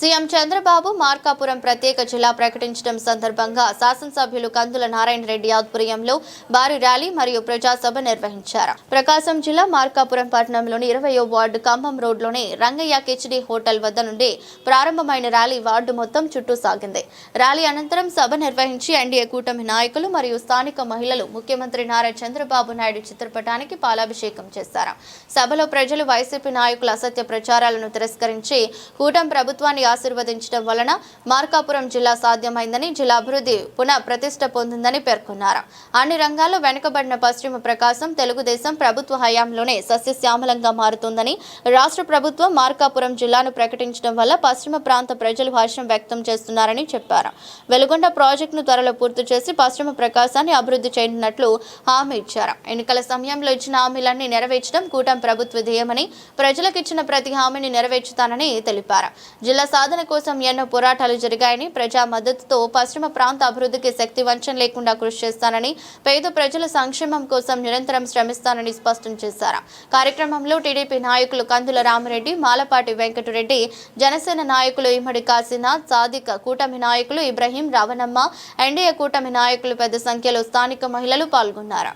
CM Chandrababu Markapuram ప్రత్యేక జిల్లా ప్రకటించడం సందర్భంగా శాసనసభ్యులు కందుల నారాయణ రెడ్డి ఆధ్వర్యంలో భారీ ర్యాలీ మరియు ప్రజాసభ నిర్వహించారు. ప్రకాశం జిల్లా మార్కాపురం పట్టణంలోని ఇరవయో వార్డు ఖమ్మం రోడ్లోని రంగయ్య కిచిడి హోటల్ వద్ద నుండి ప్రారంభమైన ర్యాలీ వార్డు మొత్తం చుట్టూ సాగింది. ర్యాలీ అనంతరం సభ నిర్వహించి ఎన్డీఏ కూటమి నాయకులు మరియు స్థానిక మహిళలు ముఖ్యమంత్రి నారా చంద్రబాబు నాయుడు చిత్రపటానికి పాలాభిషేకం చేశారు. సభలో ప్రజలు వైసీపీ నాయకుల అసత్య ప్రచారాలను తిరస్కరించి కూటమి ప్రభుత్వాన్ని ఆశీర్వదించడం వలన మార్కాపురం జిల్లా సాధ్యమైందని జిల్లా అభివృద్ధి పునః ప్రతిష్ట పొందిందని పేర్కొన్నారు. అన్ని రంగాల్లో వెనుకబడిన పశ్చిమ ప్రకాశం తెలుగుదేశం ప్రభుత్వ హయాంలోనే సస్యశ్యామలంగా మారుతుందని రాష్ట్ర ప్రభుత్వం మార్కాపురం జిల్లాను ప్రకటించడం వల్ల పశ్చిమ ప్రాంత ప్రజలు హర్షం వ్యక్తం చేస్తున్నారని చెప్పారు. వెలుగొండ ప్రాజెక్టును త్వరలో పూర్తి చేసి పశ్చిమ ప్రకాశాన్ని అభివృద్ధి చేయనున్నట్లు హామీ ఇచ్చారు. ఎన్నికల సమయంలో ఇచ్చిన హామీలన్నీ నెరవేర్చడం కూటమి ప్రభుత్వ ధ్యేయమని ప్రజలకు ఇచ్చిన ప్రతి హామీని నెరవేర్చుతానని తెలిపారు. జిల్లా సాధన కోసం ఎన్నో పోరాటాలు జరిగాయని ప్రజా మద్దతుతో పశ్చిమ ప్రాంత అభివృద్ధికి శక్తి వంచన లేకుండా కృషి చేస్తానని పేద ప్రజల సంక్షేమం కోసం నిరంతరం శ్రమిస్తానని స్పష్టం చేశారు. కార్యక్రమంలో టీడీపీ నాయకులు కందుల రామరెడ్డి మాలపాటి వెంకటరెడ్డి జనసేన నాయకులు ఇమ్మడి కాశీనాథ్ సాదిక్ కూటమి నాయకులు ఇబ్రహీం రావణమ్మ ఎన్డీఏ కూటమి నాయకులు పెద్ద సంఖ్యలో స్థానిక మహిళలు పాల్గొన్నారు.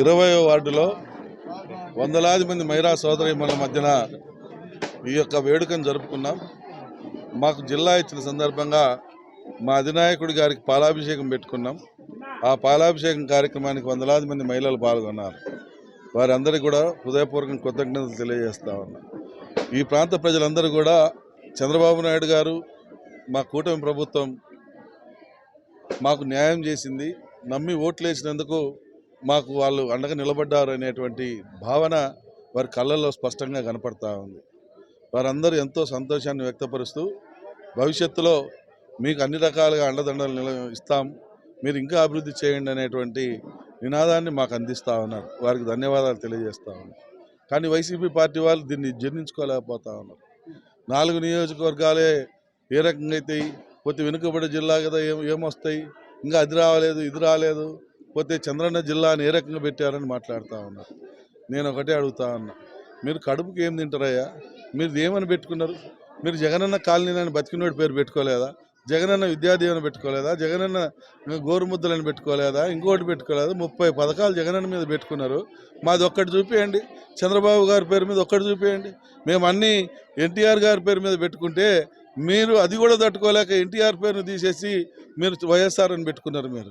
ఇరవై వార్డులో వందలాది మంది మహిళా సోదరిమణుల మధ్యన ఈ యొక్క వేడుకను జరుపుకున్నాం. మాకు జిల్లా ఇచ్చిన సందర్భంగా మా అధినాయకుడి గారికి పాలాభిషేకం పెట్టుకున్నాం. ఆ పాలాభిషేకం కార్యక్రమానికి వందలాది మంది మహిళలు పాల్గొన్నారు. వారందరికీ కూడా హృదయపూర్వకం కృతజ్ఞతలు తెలియజేస్తా ఉన్నా. ఈ ప్రాంత ప్రజలందరూ కూడా చంద్రబాబు నాయుడు గారు మా కూటమి ప్రభుత్వం మాకు న్యాయం చేసింది. నమ్మి ఓట్లు వేసినందుకు మాకు వాళ్ళు అండగా నిలబడ్డారు అనేటువంటి భావన వారి కళ్ళల్లో స్పష్టంగా కనపడతా ఉంది. వారందరూ ఎంతో సంతోషాన్ని వ్యక్తపరుస్తూ భవిష్యత్తులో మీకు అన్ని రకాలుగా అండదండలు నిల ఇస్తాం. మీరు ఇంకా అభివృద్ధి చేయండి అనేటువంటి నినాదాన్ని మాకు అందిస్తూ ఉన్నారు. వారికి ధన్యవాదాలు తెలియజేస్తా ఉన్నారు. కానీ వైసీపీ పార్టీ వాళ్ళు దీన్ని జీర్ణించుకోలేకపోతా ఉన్నారు. నాలుగు నియోజకవర్గాలే ఏ రకంగా అయితే పోతే వెనుకబడి జిల్లా కదా ఏం ఏమొస్తాయి? ఇంకా అది రాలేదు ఇది రాలేదు. పోతే చంద్రన్న జిల్లాని ఏ రకంగా పెట్టారని మాట్లాడుతూ ఉన్నారు నేను ఒకటే అడుగుతా ఉన్నా. మీరు కడుపుకి ఏం తింటారయ్యా? మీరు ఏమని పెట్టుకున్నారు? మీరు జగనన్న కాలనీ బతికినోడి పేరు పెట్టుకోలేదా? జగనన్న విద్యాదీవెన పెట్టుకోలేదా? జగనన్న గోరుముద్దలను పెట్టుకోలేదా? ఇంకోటి పెట్టుకోలేదా? ముప్పై పథకాలు జగనన్న మీద పెట్టుకున్నారు. మాది ఒక్కటి చూపించండి చంద్రబాబు గారి పేరు మీద ఒక్కటి చూపించండి మేము అన్నీ ఎన్టీఆర్ గారి పేరు మీద పెట్టుకుంటే మీరు అది కూడా తట్టుకోలేక ఎన్టీఆర్ పేరును తీసేసి మీరు వైఎస్ఆర్ అని పెట్టుకున్నారు మీరు.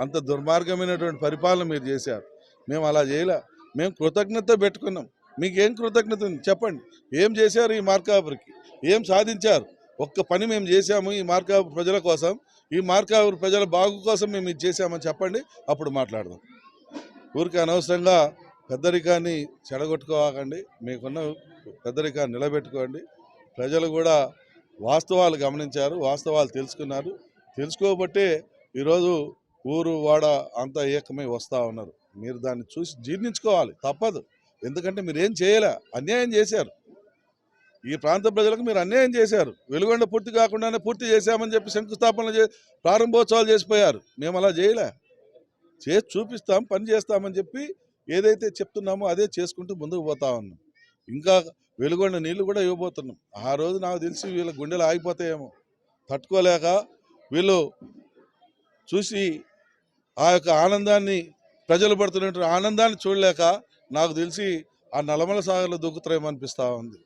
అంత దుర్మార్గమైనటువంటి పరిపాలన మీరు చేశారు. మేము అలా చేయలే. మేము కృతజ్ఞత పెట్టుకున్నాం. మీకు ఏం కృతజ్ఞత ఉంది? చెప్పండి. ఏం చేశారు ఈ మార్కాపురికి? ఏం సాధించారు? ఒక్క పని మేము చేశాము ఈ మార్కాపురి ప్రజల కోసం. ఈ మార్కాపురి ప్రజల బాగు కోసం మేము ఇది చేశామని చెప్పండి. అప్పుడు మాట్లాడదాం. ఊరికి అనవసరంగా పెద్దరికాన్ని చెడగొట్టుకోవాకండి మీకున్న పెద్దరికాన్ని నిలబెట్టుకోండి. ప్రజలు కూడా వాస్తవాలు గమనించారు వాస్తవాలు తెలుసుకున్నారు. తెలుసుకోబట్టే ఈరోజు ఊరు వాడ అంతా ఏకమై వస్తూ ఉన్నారు. మీరు దాన్ని చూసి జీర్ణించుకోవాలి. తప్పదు. ఎందుకంటే మీరు ఏం చేయలే. అన్యాయం చేశారు. ఈ ప్రాంత ప్రజలకు మీరు అన్యాయం చేశారు. వెలుగొండ పూర్తి కాకుండానే పూర్తి చేశామని చెప్పి శంకుస్థాపనలు చే ప్రారంభోత్సవాలు చేసిపోయారు. మేము అలా చేయలే. చేసి చూపిస్తాం పని చేస్తామని చెప్పి ఏదైతే చెప్తున్నామో అదే చేసుకుంటూ ముందుకు పోతా ఉన్నాం. ఇంకా వెలుగొండ నీళ్ళు కూడా ఇవ్వబోతున్నాం. ఆ రోజు నాకు తెలిసి వీళ్ళ గుండెలు ఆగిపోతాయేమో. తట్టుకోలేక వీళ్ళు చూసి ఆ యొక్క ఆనందాన్ని ప్రజలు పడుతున్నటువంటి ఆనందాన్ని చూడలేక నాకు తెలిసి ఆ నల్లమల సాగర్లో దూకుతారేమో అనిపిస్తూ ఉంది.